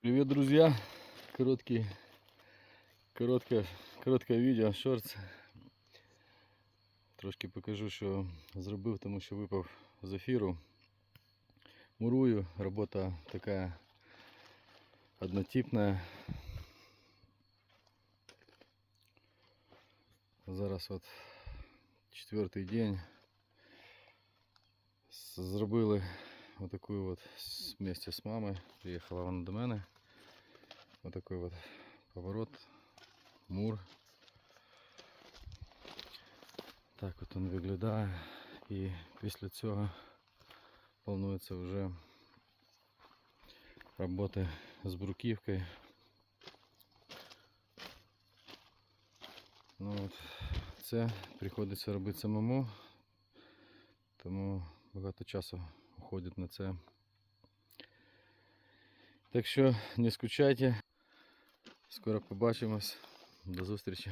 Привет, друзья! Короткий, коротке, коротке відео, шортс. Трошки покажу, що зробив, тому що випав з ефіру. Мурую, робота така однотипна. Зараз от четвертий день. Зробили отаку от с- вместе з мамою. Приїхала вона до мене. Отакий от поворот, мур. Так от він виглядає. І після цього планується вже роботи з бруківкою. Ну от, це приходиться робити самому, тому багато часу уходить на це. Так що не скучайте. Скоро побачимось. До зустрічі.